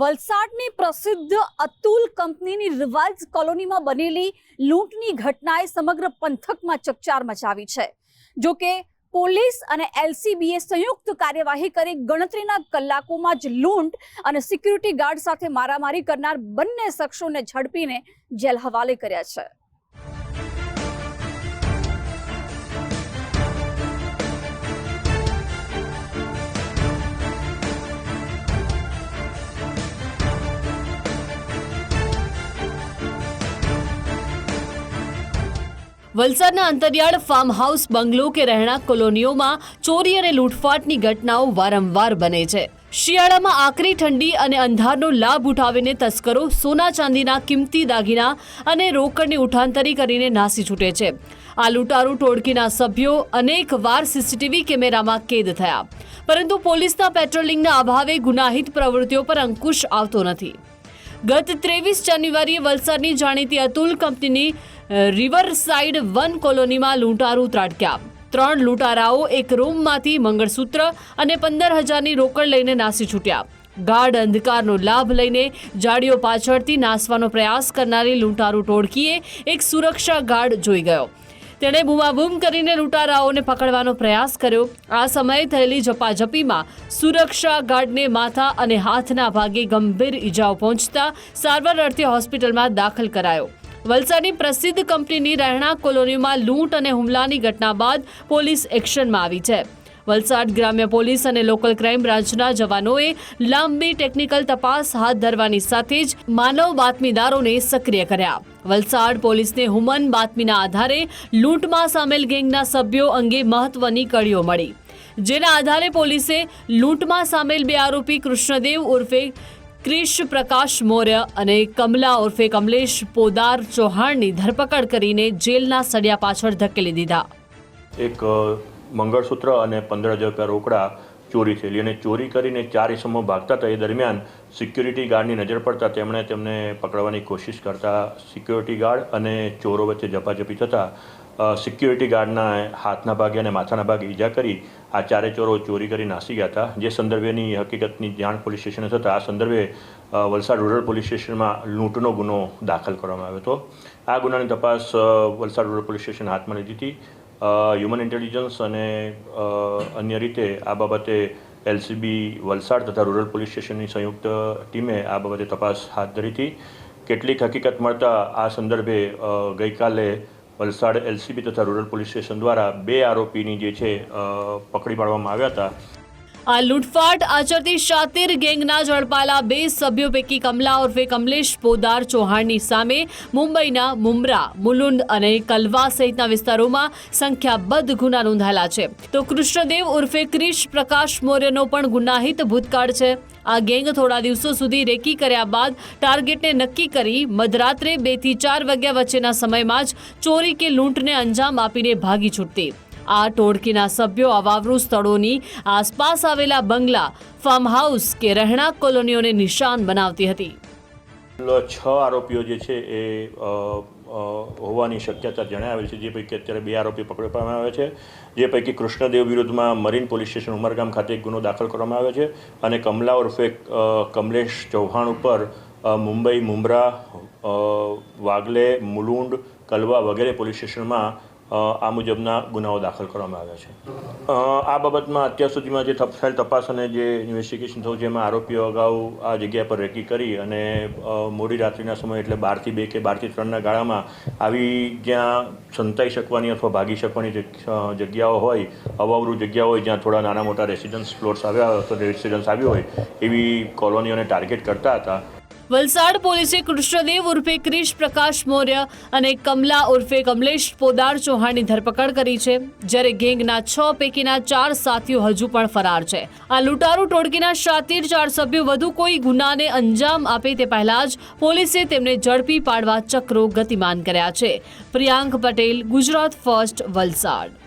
વલસાડની પ્રસિદ્ધ અતુલ કંપનીની રિવાઇઝ કોલોનીમાં બનેલી લૂંટની ઘટનાએ સમગ્ર પંથકમાં ચકચાર મચાવી છે. જો કે પોલીસ અને એલસીબીએ સંયુક્ત કાર્યવાહી કરી ગણતરીના કલાકોમાં જ લૂંટ અને સિક્યુરિટી ગાર્ડ સાથે મારામારી કરનાર બંને શખ્સોને ઝડપીને જેલ હવાલે કર્યા છે. વલસાડના અંતરિયાળ ફાર્મ હાઉસ બંગલો કે રહેણાંક કોલોનીઓમાં ચોરી અને લૂંટફાટની ઘટનાઓ વારંવાર બને છે. શિયાળામાં આકરી ઠંડી અને અંધારનો લાભ ઉઠાવીને તસ્કરો સોના ચાંદીના કિંમતી દાગીના અને રોકડની ઉઠાંતરી કરીને નાસી છૂટે છે. આ લૂંટારૂ ટોળકીના સભ્યો અનેક વાર સીસીટીવી કેમેરામાં કેદ થયા. પરંતુ પોલીસના પેટ્રોલિંગના અભાવે ગુનાહિત પ્રવૃત્તિઓ પર અંકુશ આવતો નથી. ગત ત્રેવીસ જાન્યુઆરીએ વલસાડની જાણીતી અતુલ કંપનીની રિવર સાઇડ વન કોલોનીમાં લૂંટારૂ ત્રાટક્યા. ત્રણ લૂંટારાઓ, એક રૂમમાંથી મંગળસૂત્ર અને પંદર હજારની રોકડ લઈને નાસી છૂટ્યા. ગાઢ અંધકારનો લાભ લઈને જાડીઓ પાછળથી નાસવાનો પ્રયાસ કરનારી લૂંટારૂ ટોળકીએ એક સુરક્ષા ગાર્ડ જોઈ ગયો. તેણે બૂમાબૂમ કરીને લૂંટારાઓને પકડવાનો પ્રયાસ કર્યો. આ સમયે થયેલી ઝપાઝપીમાં સુરક્ષા ગાર્ડને માથા અને હાથના ભાગે ગંભીર ઈજાઓ પહોંચતા સારવાર અર્થે હોસ્પિટલમાં દાખલ કરાયો. વલસાડની પ્રસિદ્ધ કંપનીની રહેણાંક કોલોનીમાં લૂંટ અને હુમલાની ઘટના બાદ પોલીસ એક્શનમાં આવી છે. વલસાડ ગ્રામ્ય પોલીસ અને લોકલ ક્રાઇમ બ્રાન્ચના જવાનોએ લાંબી ટેકનિકલ તપાસ હાથ ધરવાની સાથે જ માનવ બાતમીદારોને સક્રિય કર્યા. વલસાડ પોલીસને હુમન બાતમીના આધારે લૂંટમાં સામેલ ગેંગના સભ્યો અંગે મહત્વની કડીઓ મળી. જેના આધારે પોલીસે લૂંટમાં સામેલ બે આરોપી કૃષ્ણદેવ ઉર્ફે ક્રિશ પ્રકાશ મૌર્ય અને કમલા ઉર્ફે કમલેશ પોદાર ચૌહાણની ધરપકડ કરીને જેલના સળિયા પાછળ ધકેલી દીધા. એક મંગળસૂત્ર અને પંદર હજાર રૂપિયા રોકડા ચોરી થયેલી અને ચોરી કરીને ચાર ઇસમો ભાગતા હતા. એ દરમિયાન સિક્યુરિટી ગાર્ડની નજર પડતા તેમણે તેમને પકડવાની કોશિશ કરતા સિક્યુરિટી ગાર્ડ અને ચોરો વચ્ચે ઝપાઝપી થતાં સિક્યુરિટી ગાર્ડના હાથના ભાગે અને માથાના ભાગે ઈજા કરી, આ ચારે ચોરો ચોરી કરી નાસી ગયા હતા. જે સંદર્ભેની હકીકતની જાણ પોલીસ સ્ટેશને થતાં આ સંદર્ભે વલસાડ રૂરલ પોલીસ સ્ટેશનમાં લૂંટનો ગુનો દાખલ કરવામાં આવ્યો હતો. આ ગુનાની તપાસ વલસાડ રૂરલ પોલીસ સ્ટેશન હાથમાં લીધી હતી. હ્યુમન ઇન્ટેલિજન્સ અને અન્ય રીતે આ બાબતે એલસીબી વલસાડ તથા રૂરલ પોલીસ સ્ટેશનની સંયુક્ત ટીમે આ બાબતે તપાસ હાથ ધરી હતી. કેટલીક હકીકત મળતા આ સંદર્ભે ગઈકાલે વલસાડ એલસીબી તથા રૂરલ પોલીસ સ્ટેશન દ્વારા બે આરોપીની જે છે પકડી પાડવામાં આવ્યા હતા. આ લૂંટફાટ આચરતી શાતિર ગેંગના ઝડપાયેલા બે સભ્યો પૈકી કમલા ઉર્ફે કમલેશ પોદાર ચૌહાણની સામે મુંબઈના મુમરા મુલુંડ અને કલવા સહિતના વિસ્તારોમાં સંખ્યાબદ્ધ ગુના નોંધાયેલા છે. તો કૃષ્ણદેવ ઉર્ફે ક્રિશ પ્રકાશ મૌર્યનો પણ ગુનાહિત ભૂતકાળ છે. આ ગેંગ થોડા દિવસો સુધી રેકી કર્યા બાદ ટાર્ગેટને નક્કી કરી મધરાત્રે બેથી ચાર વાગ્યા વચ્ચેના સમયમાં જ ચોરી કે લૂંટને અંજામ આપીને ભાગી છૂટતી. આ ટોળકીના સભ્યો અવાવરૂ સ્થળોની આસપાસ આવેલા બંગલા ફાર્મ હાઉસ કે રહેણાંક કોલોનીઓને નિશાન બનાવતી હતી. છ આરોપીઓ જે છે એ હોવાની શક્યતા જણાવેલ છે, જે પૈકી અત્યારે બે આરોપી પકડવામાં આવ્યા છે, જે પૈકી કૃષ્ણદેવ વિરુદ્ધમાં મરીન પોલીસ સ્ટેશન ઉમરગામ ખાતે એક ગુનો દાખલ કરવામાં આવ્યો છે અને કમલા ઉર્ફે કમલેશ ચૌહાણ ઉપર મુંબઈ મુંબ્રા વાગલે, મુલુંડ, કલવા વગેરે પોલીસ સ્ટેશનમાં આ મુજબના ગુનાઓ દાખલ કરવામાં આવ્યા છે. આ બાબતમાં અત્યાર સુધીમાં જે થયેલ તપાસ અને જે ઇન્વેસ્ટિગેશન થયું છે, એમાં આરોપીઓ અગાઉ આ જગ્યા પર રેકી કરી અને મોડી રાત્રિના સમયે એટલે બારથી બે કે બારથી ત્રણના ગાળામાં આવી જ્યાં સંતાઈ શકવાની અથવા ભાગી શકવાની જગ્યાઓ હોય, અવાવરૂ જગ્યા હોય, જ્યાં થોડા નાના મોટા રેસિડન્સ ફ્લોટ્સ આવ્યા અથવા રેસિડન્સ આવ્યો હોય, એવી કોલોનીઓને ટાર્ગેટ કરતા હતા. વલસાડ પોલીસે કૃષ્ણદેવ ઉર્ફે ક્રિશ પ્રકાશ મૌર્ય અને કમલા ઉર્ફે કમલેશ પોદાર ચૌહાણની ધરપકડ કરી છે, જ્યારે ગેંગના છ પૈકીના ચાર સાથીઓ હજુ પણ ફરાર છે. આ લૂંટારૂ ટોળકીના શાતીર ચાર સભ્યો વધુ કોઈ ગુનાને અંજામ આપે તે પહેલા જ પોલીસે તેમને ઝડપી પાડવા ચક્રો ગતિમાન કર્યા છે. પ્રિયાંક પટેલ, ગુજરાત ફર્સ્ટ, વલસાડ.